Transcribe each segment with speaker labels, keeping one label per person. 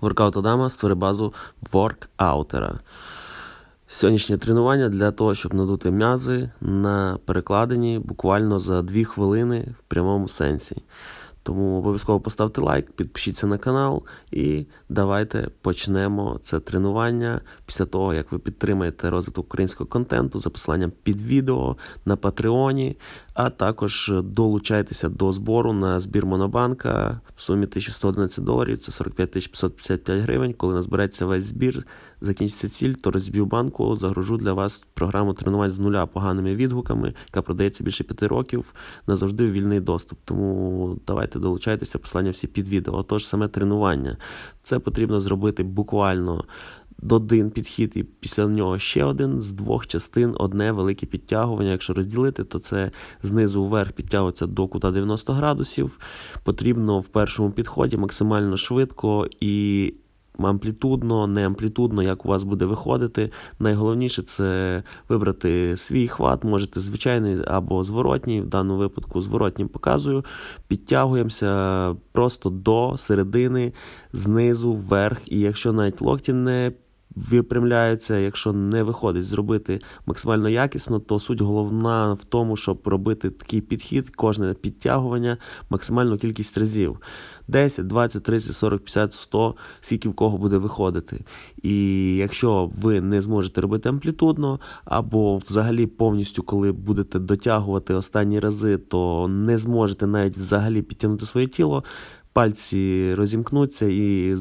Speaker 1: Воркаут Адама створи базу воркаутера. Сьогоднішнє тренування для того, щоб надути м'язи на перекладині буквально за 2 хвилини в прямому сенсі. Тому обов'язково поставте лайк, підпишіться на канал і давайте почнемо це тренування після того, як ви підтримаєте розвиток українського контенту за посиланням під відео на Патреоні, а також долучайтеся до збору на збір Монобанка в сумі 1111 доларів, це 45 555 гривень. Коли назбереться весь збір, закінчиться ціль, то розб'ю банку, загружу для вас програму тренувань з нуля поганими відгуками, яка продається більше п'яти років, назавжди вільний доступ. Тому давайте долучайтеся, посилання всі під відео. Отож, саме тренування. Це потрібно зробити буквально один підхід, і після нього ще один з двох частин, одне велике підтягування. Якщо розділити, то це знизу вверх підтягується до кута 90 градусів. Потрібно в першому підході максимально швидко і амплітудно, не амплітудно, як у вас буде виходити. Найголовніше це вибрати свій хват, можете звичайний або зворотній, в даному випадку зворотнім показую. Підтягуємося просто до середини, знизу, вверх. І якщо навіть локті не випрямляються, якщо не виходить зробити максимально якісно, то суть головна в тому, щоб робити такий підхід, кожне підтягування, максимальну кількість разів. 10, 20, 30, 40, 50, 100, скільки в кого буде виходити. І якщо ви не зможете робити амплітудно, або взагалі повністю, коли будете дотягувати останні рази, то не зможете навіть взагалі підтягнути своє тіло, пальці розімкнуться і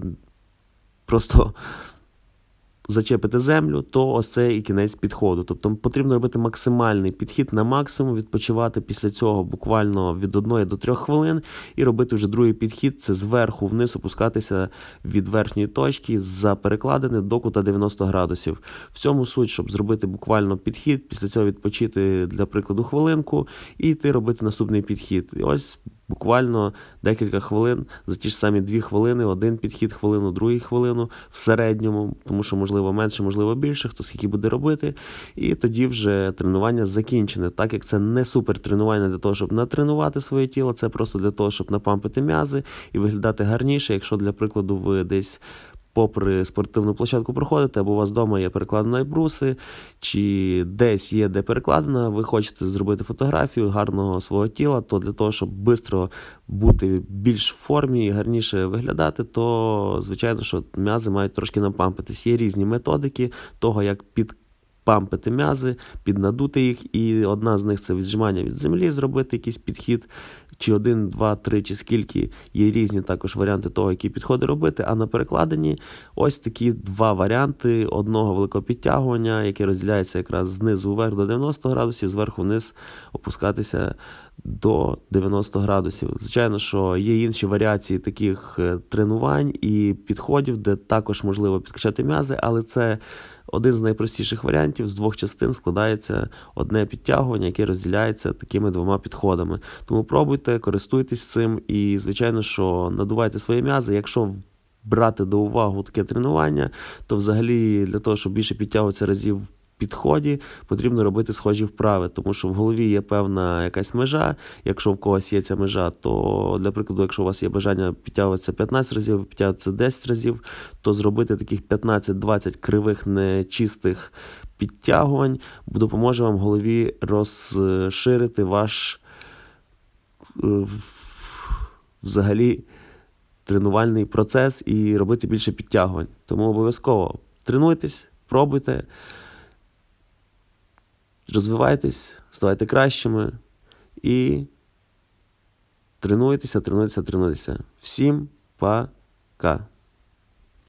Speaker 1: просто зачепите землю, то ось це і кінець підходу. Тобто потрібно робити максимальний підхід на максимум, відпочивати після цього буквально від 1 до 3 хвилин і робити вже другий підхід це зверху вниз опускатися від верхньої точки за перекладини до кута 90 градусів. В цьому суть, щоб зробити буквально підхід, після цього відпочити для прикладу хвилинку і йти робити наступний підхід. І ось буквально декілька хвилин, за ті ж самі дві хвилини, один підхід, хвилину, другу хвилину в середньому, тому що, можливо, менше, можливо, більше, хто скільки буде робити. І тоді вже тренування закінчене. Так як це не супер тренування для того, щоб натренувати своє тіло, це просто для того, щоб напампити м'язи і виглядати гарніше, якщо, для прикладу, ви десь. Попри спортивну площадку проходите, або у вас вдома є перекладені бруси, чи десь є де перекладена, ви хочете зробити фотографію гарного свого тіла, то для того, щоб швидко бути більш в формі і гарніше виглядати, то звичайно, що м'язи мають трошки напампитись. Є різні методики того, як під пампити м'язи, піднадути їх, і одна з них це віджимання від землі, зробити якийсь підхід, чи один, два, три, чи скільки. Є різні також варіанти того, які підходи робити. А на перекладині ось такі два варіанти одного великого підтягування, яке розділяється якраз знизу вверх до 90 градусів, зверху вниз опускатися до 90 градусів. Звичайно, що є інші варіації таких е, тренувань і підходів, де також можливо підкачати м'язи, але це один з найпростіших варіантів з двох частин складається одне підтягування, яке розділяється такими двома підходами. Тому пробуйте, користуйтесь цим і, звичайно, що надувайте свої м'язи. Якщо брати до уваги таке тренування, то взагалі для того, щоб більше підтягуватися разів підході, потрібно робити схожі вправи, тому що в голові є певна якась межа. Якщо в когось є ця межа, то для прикладу, якщо у вас є бажання підтягуватися 15 разів, підтягуватися 10 разів, то зробити таких 15-20 кривих нечистих підтягувань допоможе вам в голові розширити ваш е, взагалі тренувальний процес і робити більше підтягувань. Тому обов'язково тренуйтесь, пробуйте, розвивайтесь, ставайте кращими і тренуйтеся, тренуйтеся, тренуйтеся. Всім пока!